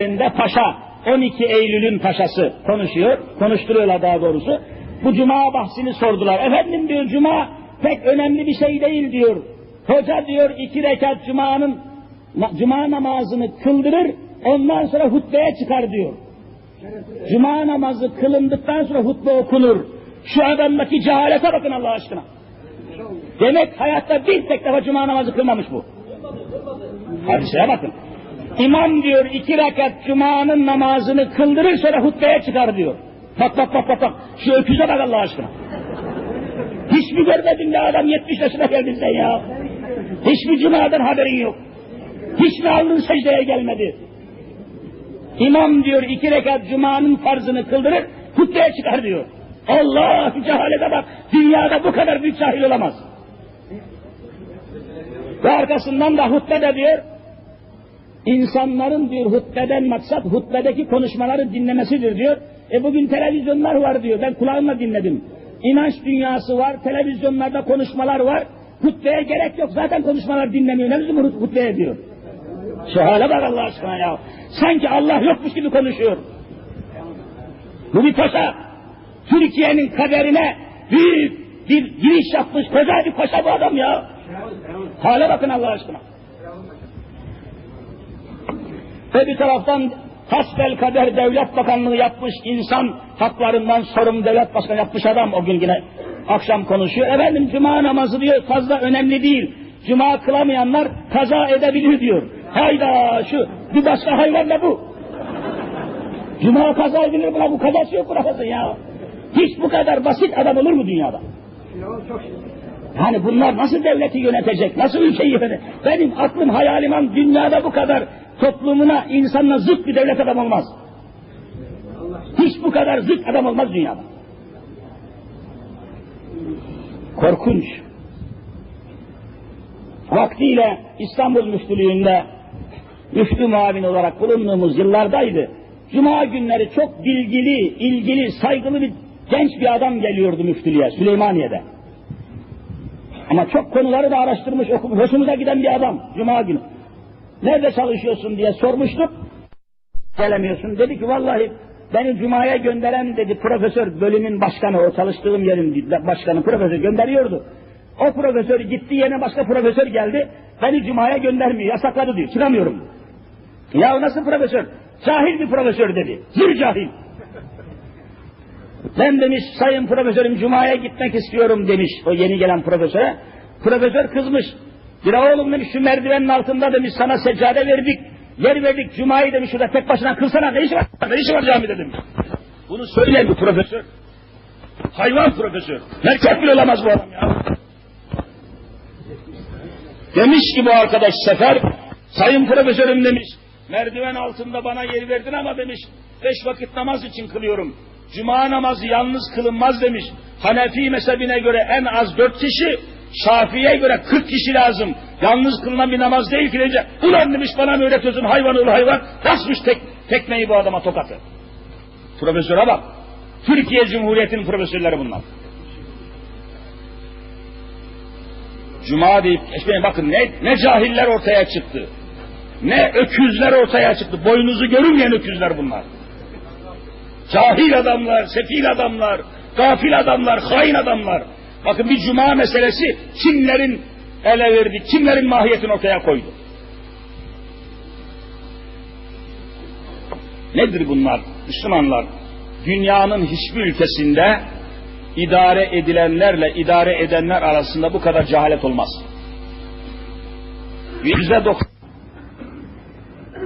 de paşa, 12 Eylül'ün paşası konuşuyor, konuşturuyorlar daha doğrusu. Bu cuma bahsini sordular. Efendim diyor cuma pek önemli bir şey değil diyor. Hoca diyor iki rekat cumanın cuma namazını kıldırır, ondan sonra hutbeye çıkar diyor. Cuma namazı kılındıktan sonra hutbe okunur. Şu adamdaki cehalete bakın Allah aşkına. Demek hayatta bir tek defa cuma namazı kılmamış bu. Hadiseye bakın. İmam diyor iki rekat cumanın namazını kıldırır sonra hutbeye çıkar diyor. Bak bak bak bak bak. Şu öküze bak Allah aşkına. Hiç mi görmedin de adam 70 yaşına geldin sen ya? Hiç mi cumadan haberin yok? Hiç mi alnın secdeye gelmedi? İmam diyor iki rekat cumanın farzını kıldırır, hutbeye çıkar diyor. Allah cehalete bak. Dünyada bu kadar büyük cahil olamaz. Ve arkasından da hutbe de diyor, İnsanların diyor hutbeden maksat hutbedeki konuşmaları dinlemesidir diyor. E bugün televizyonlar var diyor. Ben kulağımla dinledim. İnanç dünyası var, televizyonlarda konuşmalar var. Hutbeye gerek yok. Zaten konuşmalar dinlemiyor. Ne lüzum hutbeye diyor. Şu hale bak Allah aşkına ya. Sanki Allah yokmuş gibi konuşuyor. Bu bir paşa. Türkiye'nin kaderine büyük bir giriş yapmış koca bir paşa bu adam ya. Hale bakın Allah aşkına. Ve bir taraftan hasbel kader devlet bakanlığı yapmış insan haklarından sorumlu devlet başkanı yapmış adam o gün yine akşam konuşuyor. Efendim cuma namazı diyor fazla önemli değil. Cuma kılamayanlar kaza edebilir diyor. Hayda şu bir başka hayvan da bu. Cuma kaza edilir buna bu kazası yok burası ya. Hiç bu kadar basit adam olur mu dünyada? Yani bunlar nasıl devleti yönetecek, nasıl ülkeyi yönetecek? Benim aklım hayalim dünyada bu kadar toplumuna, insanla zıt bir devlet adam olmaz. Hiç bu kadar zıt adam olmaz dünyada. Korkunç. Vaktiyle İstanbul Müftülüğü'nde müftü muavin olarak bulunduğumuz yıllardaydı. Cuma günleri çok bilgili, ilgili, saygılı bir genç bir adam geliyordu müftülüğe Süleymaniye'de. Ama çok konuları da araştırmış, okumuş, hoşumuza giden bir adam Cuma günü. Nerede çalışıyorsun diye sormuştuk. Gelemiyorsun. Dedi ki vallahi beni Cuma'ya gönderen dedi profesör bölümün başkanı o çalıştığım yerin başkanı profesör gönderiyordu. O profesör gitti yerine başka profesör geldi. Beni Cuma'ya göndermiyor. Yasakladı diyor. Çıkamıyorum. Ya nasıl profesör? Cahil bir profesör dedi. Zır cahil. Ben demiş sayın profesörüm Cuma'ya gitmek istiyorum demiş o yeni gelen profesöre. Profesör kızmış. Bir oğlum demiş şu merdivenin altında demiş sana seccade verdik. Yer verdik Cuma'yı demiş şurada tek başına kılsana ne işi var? Ne işi var camide demiş. Bunu söyleyen bir profesör. Hayvan profesör. Merkez bile olamaz bu adam ya. Demiş ki bu arkadaş Sefer, sayın profesörüm demiş, merdiven altında bana yer verdin ama demiş, beş vakit namaz için kılıyorum. Cuma namazı yalnız kılınmaz demiş. Hanefi mezhebine göre en az dört kişi, Şafii'ye göre kırk kişi lazım. Yalnız kılınan bir namaz değil ki deyince, ulan demiş bana mı öğretiyorsun hayvan ol hayvan, basmış tek, tekmeyi bu adama tokatı. Profesöre bak. Türkiye Cumhuriyeti'nin profesörleri bunlar. Cuma deyip geçmeyin bakın ne, ne cahiller ortaya çıktı. Ne öküzler ortaya çıktı. Boynuzu görünmeyen öküzler bunlar. Cahil adamlar, sefil adamlar, gafil adamlar, hain adamlar. Bakın bir cuma meselesi kimlerin ele verdi, kimlerin mahiyetini ortaya koydu. Nedir bunlar Müslümanlar? Dünyanın hiçbir ülkesinde idare edilenlerle idare edenler arasında bu kadar cehalet olmaz. Yüzde doksan,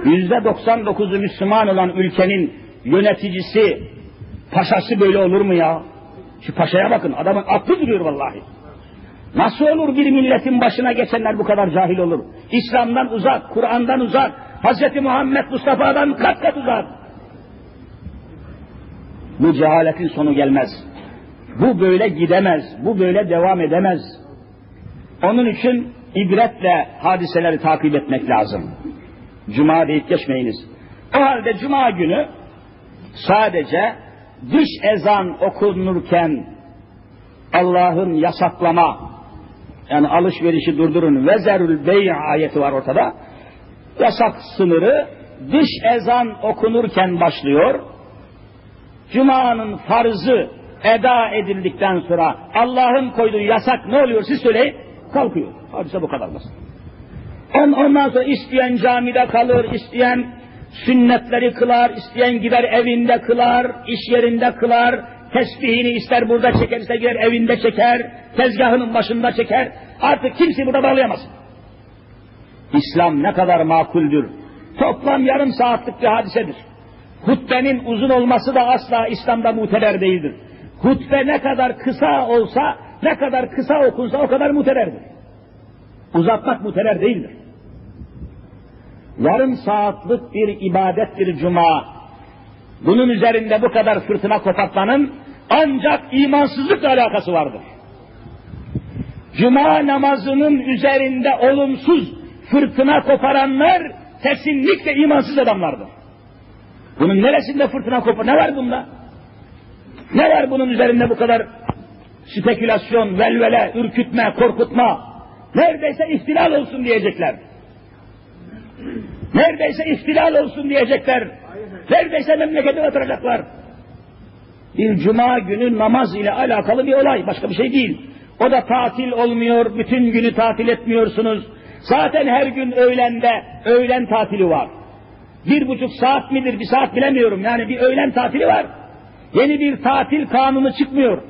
yüzde doksan dokuzu Müslüman olan ülkenin yöneticisi, paşası böyle olur mu ya? Şu paşaya bakın, adamın aklı duruyor vallahi. Nasıl olur bir milletin başına geçenler bu kadar cahil olur? İslam'dan uzak, Kur'an'dan uzak, Hz. Muhammed Mustafa'dan kat kat uzak. Bu cehaletin sonu gelmez. Bu böyle gidemez, bu böyle devam edemez. Onun için ibretle hadiseleri takip etmek lazım. Cuma deyip geçmeyiniz. O halde cuma günü sadece dış ezan okunurken Allah'ın yasaklama yani alışverişi durdurun vezerül bey ayeti var ortada. Yasak sınırı dış ezan okunurken başlıyor. Cuma'nın farzı eda edildikten sonra Allah'ın koyduğu yasak ne oluyor siz söyleyin. Kalkıyor. Hadise bu kadar basit. Ondan sonra isteyen camide kalır, isteyen sünnetleri kılar, isteyen gider evinde kılar, iş yerinde kılar, tesbihini ister burada çeker, ister gider evinde çeker, tezgahının başında çeker. Artık kimse burada bağlayamaz. İslam ne kadar makuldür. Toplam yarım saatlik bir hadisedir. Hutbenin uzun olması da asla İslam'da muteber değildir. Hutbe ne kadar kısa olsa, ne kadar kısa okunsa o kadar muteberdir. Uzatmak muteber değildir. Yarım saatlik bir ibadettir cuma. Bunun üzerinde bu kadar fırtına kopartmanın ancak imansızlıkla alakası vardır. Cuma namazının üzerinde olumsuz fırtına koparanlar kesinlikle imansız adamlardır. Bunun neresinde fırtına kopar? Ne var bunda? Ne var bunun üzerinde bu kadar spekülasyon, velvele, ürkütme, korkutma? Neredeyse ihtilal olsun diyecekler. Neredeyse ihtilal olsun diyecekler. Neredeyse memleketi batıracaklar. Bir cuma günü namaz ile alakalı bir olay, başka bir şey değil. O da tatil olmuyor, bütün günü tatil etmiyorsunuz. Zaten her gün öğlende, öğlen tatili var. Bir buçuk saat midir, bir saat bilemiyorum. Yani bir öğlen tatili var. Yeni bir tatil kanunu çıkmıyor.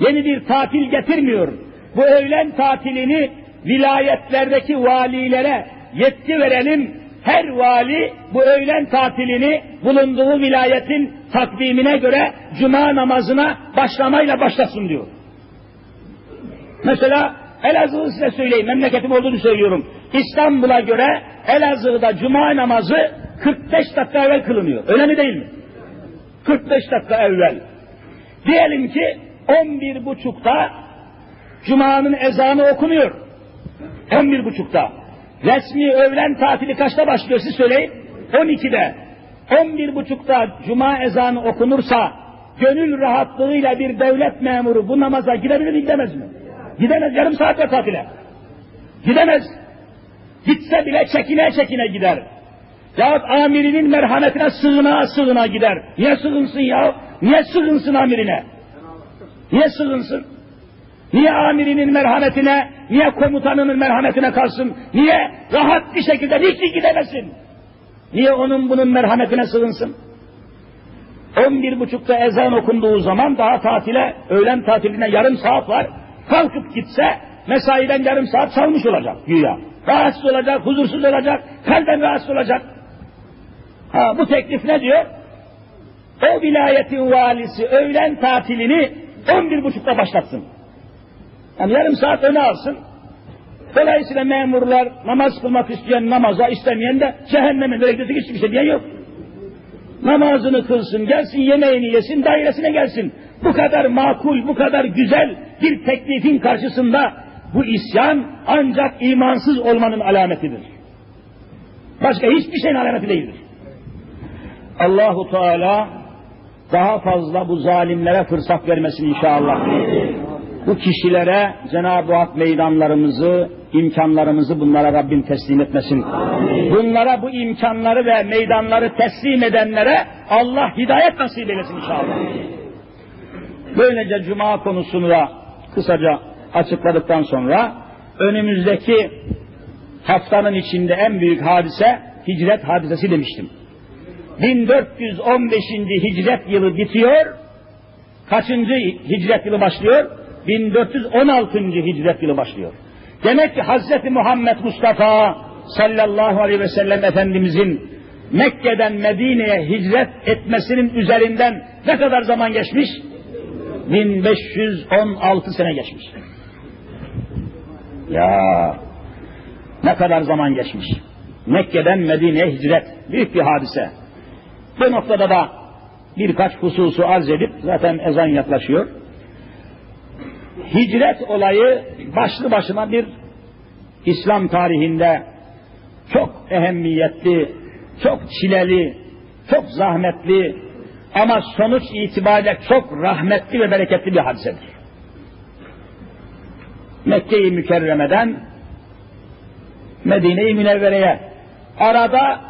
Yeni bir tatil getirmiyor. Bu öğlen tatilini vilayetlerdeki valilere yetki verelim. Her vali bu öğlen tatilini bulunduğu vilayetin takvimine göre cuma namazına başlamayla başlasın diyor. Mesela Elazığ'ı size söyleyeyim, memleketim olduğunu söylüyorum. İstanbul'a göre Elazığ'da cuma namazı 45 dakika evvel kılınıyor. Öyle mi değil mi? 45 dakika evvel. Diyelim ki 11 buçukta Cuma'nın ezanı okunuyor. 11 buçukta. Resmi öğlen tatili kaçta başlıyor siz söyleyin? 12'de. 11 buçukta Cuma ezanı okunursa gönül rahatlığıyla bir devlet memuru bu namaza gidebilir mi gidemez mi? Gidemez yarım saatte tatile. Gidemez. Gitse bile çekine çekine gider. Yahut amirinin merhametine sığına sığına gider. Niye sığınsın ya? Niye sığınsın amirine? Niye sığınsın? Niye amirinin merhametine, niye komutanının merhametine kalsın? Niye rahat bir şekilde hiç gidemesin? Niye onun bunun merhametine sığınsın? On bir buçukta ezan okunduğu zaman daha tatile, öğlen tatiline yarım saat var. Kalkıp gitse mesaiden yarım saat çalmış olacak güya. Rahatsız olacak, huzursuz olacak, kalben rahatsız olacak. Ha, bu teklif ne diyor? O vilayetin valisi öğlen tatilini on bir buçukta başlatsın. Yani yarım saat öne alsın. Dolayısıyla memurlar namaz kılmak isteyen namaza, istemeyen de cehenneme direkt hiçbir şey diyen yok. Namazını kılsın, gelsin yemeğini yesin, dairesine gelsin. Bu kadar makul, bu kadar güzel bir teklifin karşısında bu isyan ancak imansız olmanın alametidir. Başka hiçbir şeyin alameti değildir. Allahu Teala daha fazla bu zalimlere fırsat vermesin inşallah. Bu kişilere Cenab-ı Hak meydanlarımızı, imkanlarımızı bunlara Rabbim teslim etmesin. Bunlara bu imkanları ve meydanları teslim edenlere Allah hidayet nasip eylesin inşallah. Böylece cuma konusunu da kısaca açıkladıktan sonra önümüzdeki haftanın içinde en büyük hadise hicret hadisesi demiştim. 1415. hicret yılı bitiyor. Kaçıncı hicret yılı başlıyor? 1416. hicret yılı başlıyor. Demek ki Hazreti Muhammed Mustafa sallallahu aleyhi ve sellem Efendimizin Mekke'den Medine'ye hicret etmesinin üzerinden ne kadar zaman geçmiş? 1516 sene geçmiş. Ya ne kadar zaman geçmiş. Mekke'den Medine'ye hicret. Büyük bir hadise. Bu noktada da birkaç hususu arz edip zaten ezan yaklaşıyor. Hicret olayı başlı başına bir İslam tarihinde çok ehemmiyetli, çok çileli, çok zahmetli ama sonuç itibariyle çok rahmetli ve bereketli bir hadisedir. Mekke-i Mükerreme'den Medine-i Münevvere'ye arada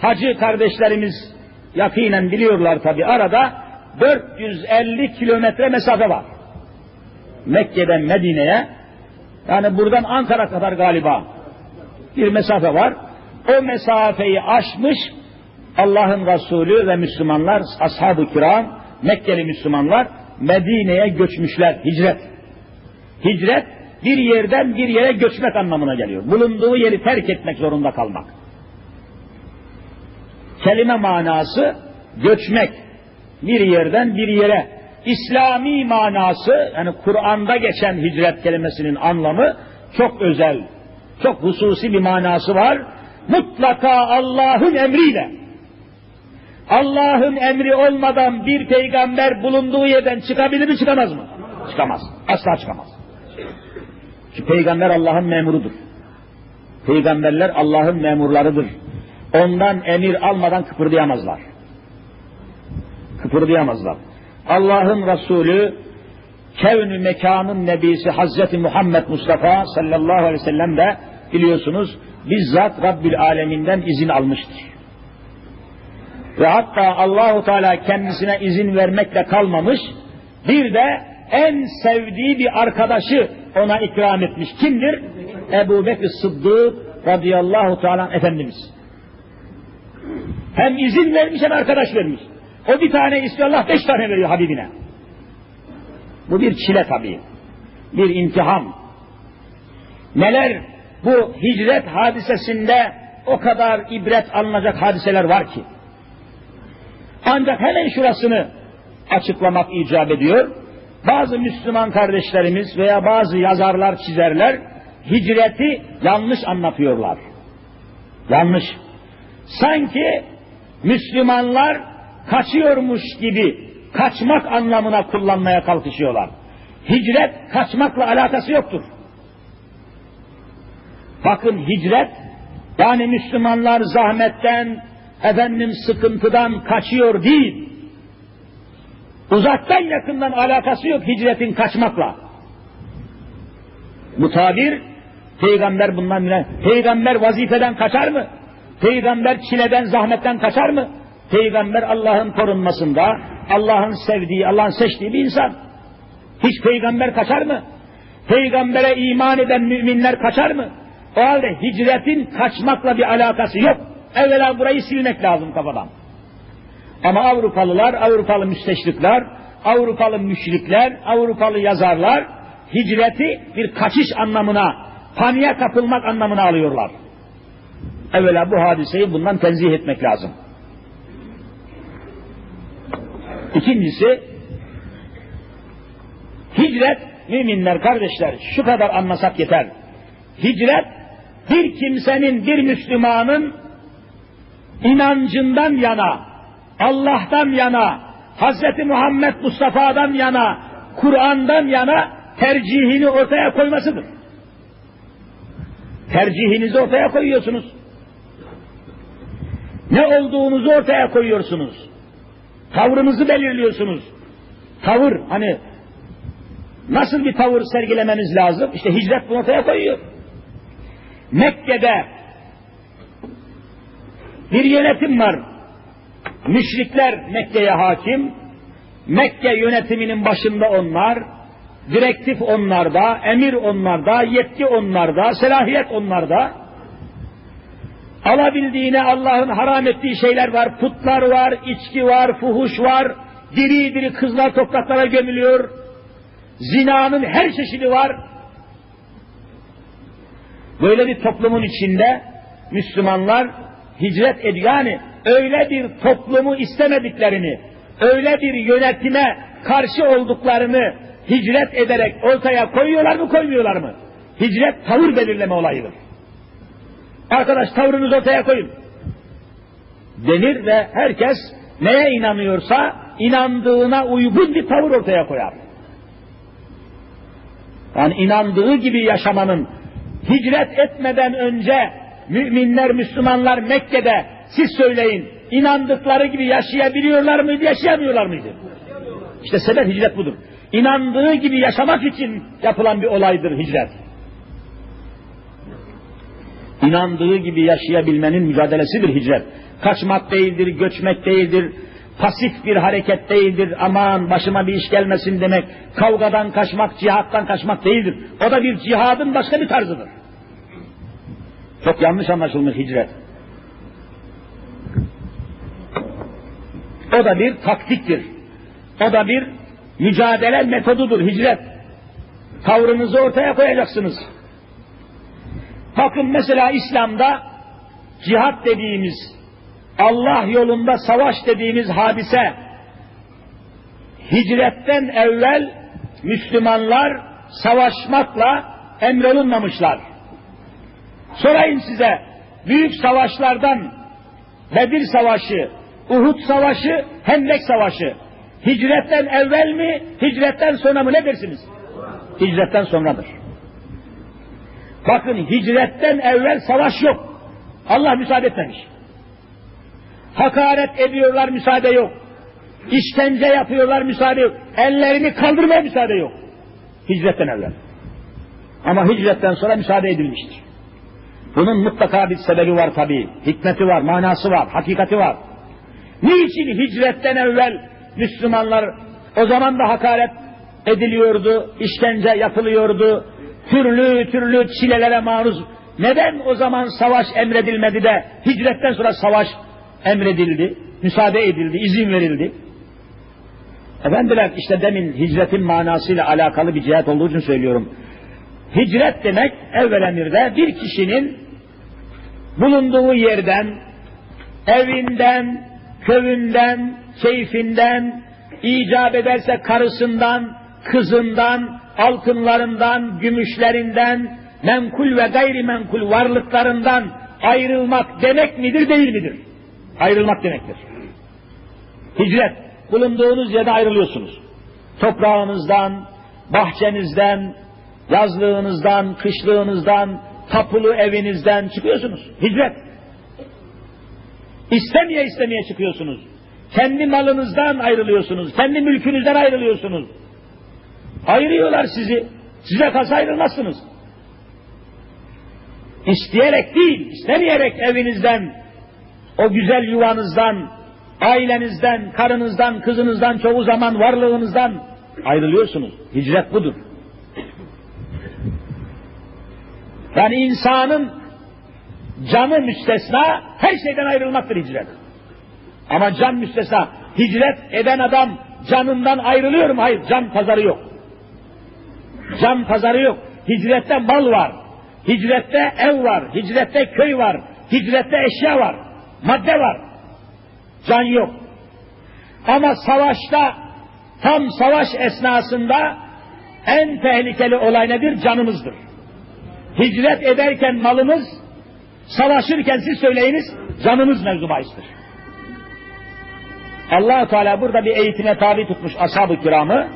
hacı kardeşlerimiz yakinen biliyorlar tabi arada 450 kilometre mesafe var. Mekke'den Medine'ye yani buradan Ankara kadar galiba bir mesafe var. O mesafeyi aşmış Allah'ın Resulü ve Müslümanlar, ashab-ı kiram, Mekkeli Müslümanlar Medine'ye göçmüşler, hicret. Hicret bir yerden bir yere göçmek anlamına geliyor. Bulunduğu yeri terk etmek zorunda kalmak. Kelime manası göçmek. Bir yerden bir yere. İslami manası yani Kur'an'da geçen hicret kelimesinin anlamı çok özel, çok hususi bir manası var. Mutlaka Allah'ın emriyle. Allah'ın emri olmadan bir peygamber bulunduğu yerden çıkabilir mi çıkamaz mı? Çıkamaz. Asla çıkamaz. Çünkü peygamber Allah'ın memurudur. Peygamberler Allah'ın memurlarıdır. Ondan emir almadan kıpırdayamazlar. Kıpırdayamazlar. Allah'ın Resulü kevn mekanın nebisi Hazreti Muhammed Mustafa sallallahu aleyhi ve sellem de biliyorsunuz bizzat Rabbil Aleminden izin almıştır. Ve hatta Allahu Teala kendisine izin vermekle kalmamış, bir de en sevdiği bir arkadaşı ona ikram etmiş. Kimdir? Ebu Bekir Sıddık radıyallahu teala Efendimiz. Hem izin vermiş hem arkadaş vermiş. O bir tane istiyor Allah beş tane veriyor Habibine. Bu bir çile tabii. Bir imtihan. Neler bu hicret hadisesinde o kadar ibret alınacak hadiseler var ki. Ancak hemen şurasını açıklamak icap ediyor. Bazı Müslüman kardeşlerimiz veya bazı yazarlar, çizerler hicreti yanlış anlatıyorlar. Yanlış. Sanki Müslümanlar kaçıyormuş gibi kaçmak anlamına kullanmaya kalkışıyorlar. Hicret kaçmakla alakası yoktur. Bakın hicret yani Müslümanlar zahmetten, efendim sıkıntıdan kaçıyor değil. Uzaktan yakından alakası yok hicretin kaçmakla. Bu tabir peygamber bundan bile peygamber vazifeden kaçar mı? Peygamber çileden, zahmetten kaçar mı? Peygamber Allah'ın korunmasında, Allah'ın sevdiği, Allah'ın seçtiği bir insan. Hiç peygamber kaçar mı? Peygambere iman eden müminler kaçar mı? O halde hicretin kaçmakla bir alakası yok. Evvela burayı silmek lazım kafadan. Ama Avrupalılar, Avrupalı müsteşrikler, Avrupalı müşrikler, Avrupalı yazarlar hicreti bir kaçış anlamına, paniğe kapılmak anlamına alıyorlar. Evvela bu hadiseyi bundan tenzih etmek lazım. İkincisi, hicret, müminler, kardeşler, şu kadar anlasak yeter. Hicret, bir kimsenin, bir Müslümanın inancından yana, Allah'tan yana, Hz. Muhammed Mustafa'dan yana, Kur'an'dan yana tercihini ortaya koymasıdır. Tercihinizi ortaya koyuyorsunuz. Ne olduğunuzu ortaya koyuyorsunuz. Tavrınızı belirliyorsunuz. Tavır hani nasıl bir tavır sergilemeniz lazım? İşte hicret bunu ortaya koyuyor. Mekke'de bir yönetim var. Müşrikler Mekke'ye hakim. Mekke yönetiminin başında onlar. Direktif onlarda, emir onlarda, yetki onlarda, selahiyet onlarda. Alabildiğine Allah'ın haram ettiği şeyler var. Putlar var, içki var, fuhuş var. Diri diri kızlar topraklara gömülüyor. Zinanın her çeşidi var. Böyle bir toplumun içinde Müslümanlar hicret ediyor. Yani öyle bir toplumu istemediklerini, öyle bir yönetime karşı olduklarını hicret ederek ortaya koyuyorlar mı koymuyorlar mı? Hicret tavır belirleme olayıdır. Arkadaş tavrınızı ortaya koyun. Denir ve herkes neye inanıyorsa inandığına uygun bir tavır ortaya koyar. Yani inandığı gibi yaşamanın hicret etmeden önce müminler, Müslümanlar Mekke'de siz söyleyin inandıkları gibi yaşayabiliyorlar mıydı, yaşayamıyorlar mıydı? İşte sebep hicret budur. İnandığı gibi yaşamak için yapılan bir olaydır hicret. İnandığı gibi yaşayabilmenin mücadelesidir hicret. Kaçmak değildir, göçmek değildir, pasif bir hareket değildir, aman başıma bir iş gelmesin demek, kavgadan kaçmak, cihattan kaçmak değildir. O da bir cihadın başka bir tarzıdır. Çok yanlış anlaşılmış hicret. O da bir taktiktir. O da bir mücadele metodudur hicret. Tavrınızı ortaya koyacaksınız. Bakın mesela İslam'da cihat dediğimiz, Allah yolunda savaş dediğimiz hadise, hicretten evvel Müslümanlar savaşmakla emrolunmamışlar. Sorayım size, büyük savaşlardan Bedir Savaşı, Uhud Savaşı, Hendek Savaşı, hicretten evvel mi, hicretten sonra mı ne dersiniz? Hicretten sonradır. Bakın hicretten evvel savaş yok. Allah müsaade etmemiş. Hakaret ediyorlar müsaade yok. İşkence yapıyorlar müsaade yok. Ellerini kaldırmaya müsaade yok. Hicretten evvel. Ama hicretten sonra müsaade edilmiştir. Bunun mutlaka bir sebebi var tabi. Hikmeti var, manası var, hakikati var. Niçin hicretten evvel Müslümanlar o zaman da hakaret ediliyordu, işkence yapılıyordu, türlü türlü çilelere maruz. Neden o zaman savaş emredilmedi de hicretten sonra savaş emredildi, müsaade edildi, izin verildi? Efendiler işte demin hicretin manasıyla alakalı bir cihet olduğu için söylüyorum. Hicret demek evvel emirde bir kişinin bulunduğu yerden, evinden, köyünden, keyfinden, icap ederse karısından, kızından, altınlarından, gümüşlerinden, menkul ve gayrimenkul varlıklarından ayrılmak demek midir, değil midir? Ayrılmak demektir. Hicret, bulunduğunuz yerde ayrılıyorsunuz. Toprağınızdan, bahçenizden, yazlığınızdan, kışlığınızdan, tapulu evinizden çıkıyorsunuz. Hicret. İstemeye istemeye çıkıyorsunuz. Kendi malınızdan ayrılıyorsunuz. Kendi mülkünüzden ayrılıyorsunuz. Ayırıyorlar sizi. Size kalsa ayrılmazsınız. İsteyerek değil, istemeyerek evinizden, o güzel yuvanızdan, ailenizden, karınızdan, kızınızdan, çoğu zaman varlığınızdan ayrılıyorsunuz. Hicret budur. Yani insanın canı müstesna her şeyden ayrılmaktır hicret. Ama can müstesna. Hicret eden adam canından ayrılıyor mu? Hayır, can pazarı yok. Can pazarı yok. Hicrette mal var. Hicrette ev var. Hicrette köy var. Hicrette eşya var. Madde var. Can yok. Ama savaşta tam savaş esnasında en tehlikeli olay nedir? Canımızdır. Hicret ederken malımız, savaşırken siz söyleyiniz, canımız mevzu bahistir. allah Teala burada bir eğitime tabi tutmuş ashab-ı kiramı,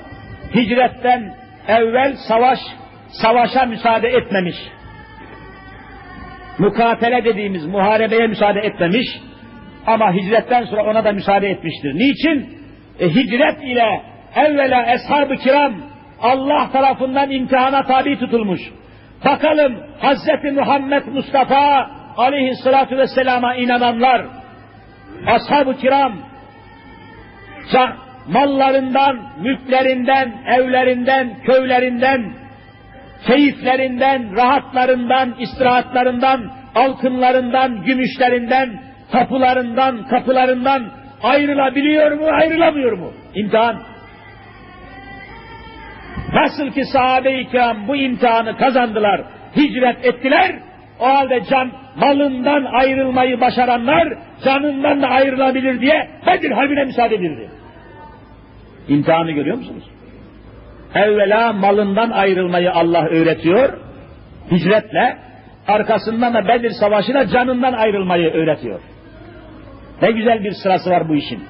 hicretten evvel savaş, savaşa müsaade etmemiş. Mukatele dediğimiz muharebeye müsaade etmemiş ama hicretten sonra ona da müsaade etmiştir. Niçin? E, hicret ile evvela ashab-ı kiram Allah tarafından imtihana tabi tutulmuş. Bakalım Hazreti Muhammed Mustafa aleyhissalatu vesselama inananlar, ashab-ı kiram, mallarından, mülklerinden, evlerinden, köylerinden, keyiflerinden, rahatlarından, istirahatlarından, altınlarından, gümüşlerinden, tapularından, kapılarından ayrılabiliyor mu, ayrılamıyor mu? İmtihan. Nasıl ki sahabe-i kiram bu imtihanı kazandılar, hicret ettiler, o halde can malından ayrılmayı başaranlar canından da ayrılabilir diye Bedir Harbi'ne müsaade edildi. İmtihanı görüyor musunuz? Evvela malından ayrılmayı Allah öğretiyor, hicretle, arkasından da Bedir Savaşı'na canından ayrılmayı öğretiyor. Ne güzel bir sırası var bu işin.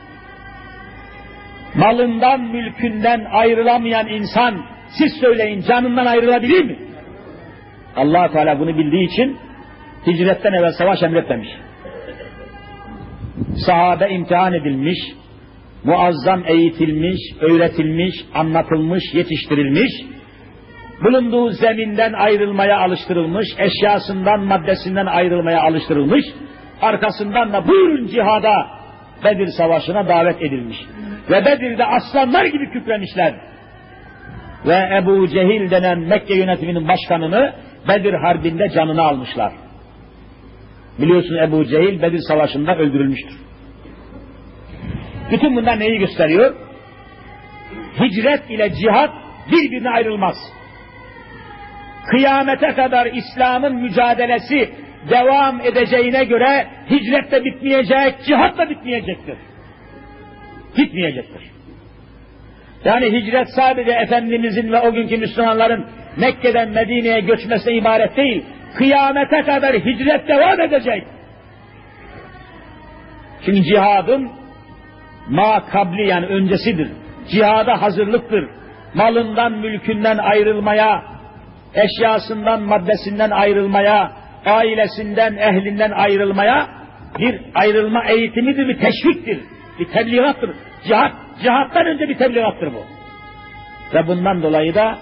Malından, mülkünden ayrılamayan insan, siz söyleyin canından ayrılabilir mi? allah Teala bunu bildiği için hicretten evvel savaş emretmemiş. Sahabe imtihan edilmiş, muazzam eğitilmiş, öğretilmiş, anlatılmış, yetiştirilmiş, bulunduğu zeminden ayrılmaya alıştırılmış, eşyasından, maddesinden ayrılmaya alıştırılmış, arkasından da buyurun cihada Bedir Savaşı'na davet edilmiş. Ve Bedir'de aslanlar gibi kükremişler. Ve Ebu Cehil denen Mekke yönetiminin başkanını Bedir Harbi'nde canını almışlar. Biliyorsun Ebu Cehil Bedir Savaşı'nda öldürülmüştür. Bütün bunlar neyi gösteriyor? Hicret ile cihat birbirine ayrılmaz. Kıyamete kadar İslam'ın mücadelesi devam edeceğine göre hicret de bitmeyecek, cihat da bitmeyecektir. Bitmeyecektir. Yani hicret sadece Efendimizin ve o günkü Müslümanların Mekke'den Medine'ye göçmesine ibaret değil. Kıyamete kadar hicret devam edecek. Çünkü cihadın ma kabli yani öncesidir. Cihada hazırlıktır. Malından, mülkünden ayrılmaya, eşyasından, maddesinden ayrılmaya, ailesinden, ehlinden ayrılmaya bir ayrılma eğitimidir, bir teşviktir, bir tebliğattır. Cihat, cihattan önce bir tebliğattır bu. Ve bundan dolayı da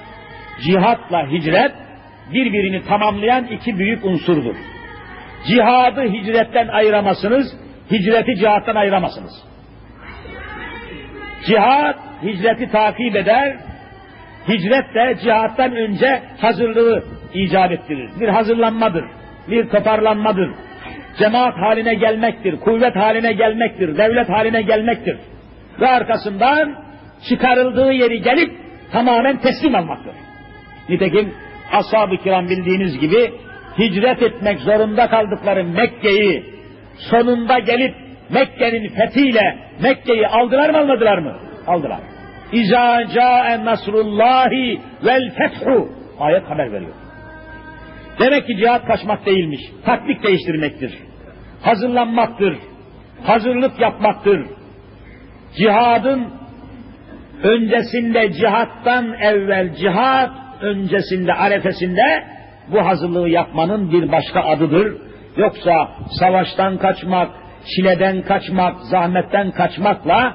cihatla hicret birbirini tamamlayan iki büyük unsurdur. Cihadı hicretten ayıramazsınız, hicreti cihattan ayıramazsınız. Cihat hicreti takip eder, hicret de cihattan önce hazırlığı icap ettirir. Bir hazırlanmadır, bir toparlanmadır. Cemaat haline gelmektir, kuvvet haline gelmektir, devlet haline gelmektir. Ve arkasından çıkarıldığı yeri gelip tamamen teslim almaktır. Nitekim ashab-ı kiram bildiğiniz gibi hicret etmek zorunda kaldıkları Mekke'yi sonunda gelip Mekke'nin fethiyle Mekke'yi aldılar mı almadılar mı? Aldılar. İza ca'e nasrullahi vel fethu. Ayet haber veriyor. Demek ki cihat kaçmak değilmiş. Taktik değiştirmektir. Hazırlanmaktır. Hazırlık yapmaktır. Cihadın öncesinde cihattan evvel cihat öncesinde arefesinde bu hazırlığı yapmanın bir başka adıdır. Yoksa savaştan kaçmak, çileden kaçmak, zahmetten kaçmakla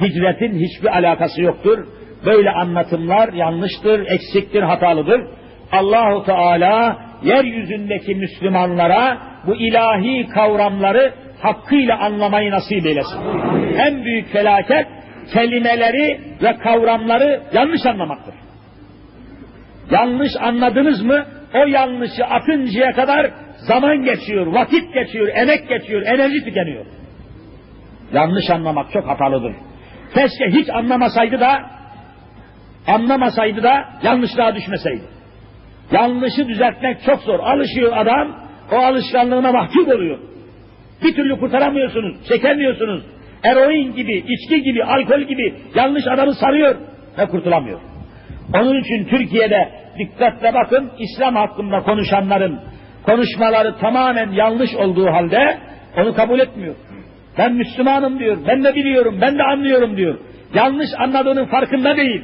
hicretin hiçbir alakası yoktur. Böyle anlatımlar yanlıştır, eksiktir, hatalıdır. Allahu Teala yeryüzündeki Müslümanlara bu ilahi kavramları hakkıyla anlamayı nasip eylesin. En büyük felaket kelimeleri ve kavramları yanlış anlamaktır. Yanlış anladınız mı o yanlışı atıncaya kadar zaman geçiyor, vakit geçiyor, emek geçiyor, enerji tükeniyor. Yanlış anlamak çok hatalıdır. Keşke hiç anlamasaydı da anlamasaydı da yanlışlığa düşmeseydi. Yanlışı düzeltmek çok zor. Alışıyor adam, o alışkanlığına mahkum oluyor. Bir türlü kurtaramıyorsunuz, çekemiyorsunuz. Eroin gibi, içki gibi, alkol gibi yanlış adamı sarıyor ve kurtulamıyor. Onun için Türkiye'de dikkatle bakın İslam hakkında konuşanların konuşmaları tamamen yanlış olduğu halde onu kabul etmiyor. Ben Müslümanım diyor, ben de biliyorum, ben de anlıyorum diyor. Yanlış anladığının farkında değil.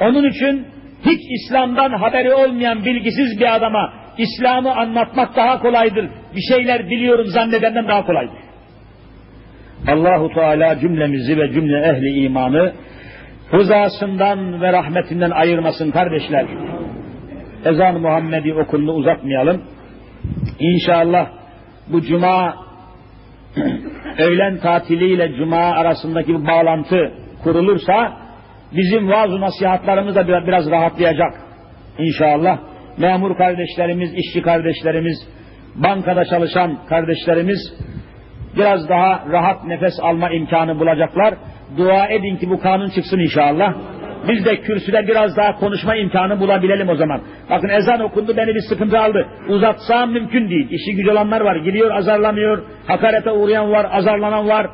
Onun için hiç İslam'dan haberi olmayan bilgisiz bir adama İslam'ı anlatmak daha kolaydır. Bir şeyler biliyorum zannedenden daha kolaydır. Allahu Teala cümlemizi ve cümle ehli imanı rızasından ve rahmetinden ayırmasın kardeşler. Ezan-ı Muhammedi okulunu uzatmayalım. İnşallah bu cuma öğlen tatiliyle cuma arasındaki bir bağlantı kurulursa bizim vaaz nasihatlarımız da biraz, biraz rahatlayacak. İnşallah memur kardeşlerimiz, işçi kardeşlerimiz, bankada çalışan kardeşlerimiz biraz daha rahat nefes alma imkanı bulacaklar. Dua edin ki bu kanun çıksın inşallah. Biz de kürsüde biraz daha konuşma imkanı bulabilelim o zaman. Bakın ezan okundu beni bir sıkıntı aldı. Uzatsam mümkün değil. İşi gücü olanlar var. Gidiyor azarlanıyor. Hakarete uğrayan var. Azarlanan var.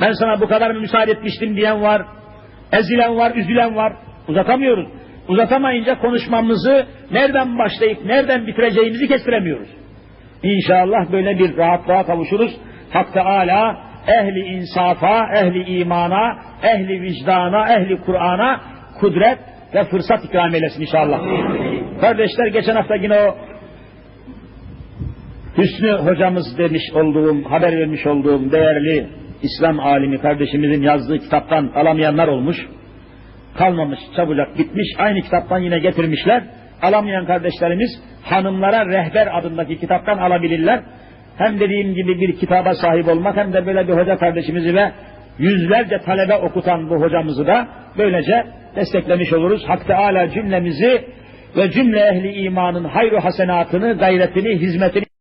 Ben sana bu kadar müsaade etmiştim diyen var. Ezilen var. Üzülen var. Uzatamıyoruz. Uzatamayınca konuşmamızı nereden başlayıp nereden bitireceğimizi kestiremiyoruz. İnşallah böyle bir rahatlığa kavuşuruz. Hak Teala ehli insafa, ehli imana, ehli vicdana, ehli Kur'an'a kudret ve fırsat ikram eylesin inşallah. Kardeşler geçen hafta yine o Hüsnü hocamız demiş olduğum, haber vermiş olduğum değerli İslam alimi kardeşimizin yazdığı kitaptan alamayanlar olmuş. Kalmamış, çabucak bitmiş. Aynı kitaptan yine getirmişler. Alamayan kardeşlerimiz hanımlara rehber adındaki kitaptan alabilirler. hem dediğim gibi bir kitaba sahip olmak hem de böyle bir hoca kardeşimizi ve yüzlerce talebe okutan bu hocamızı da böylece desteklemiş oluruz. Hak Teala cümlemizi ve cümle ehli imanın hayru hasenatını, gayretini, hizmetini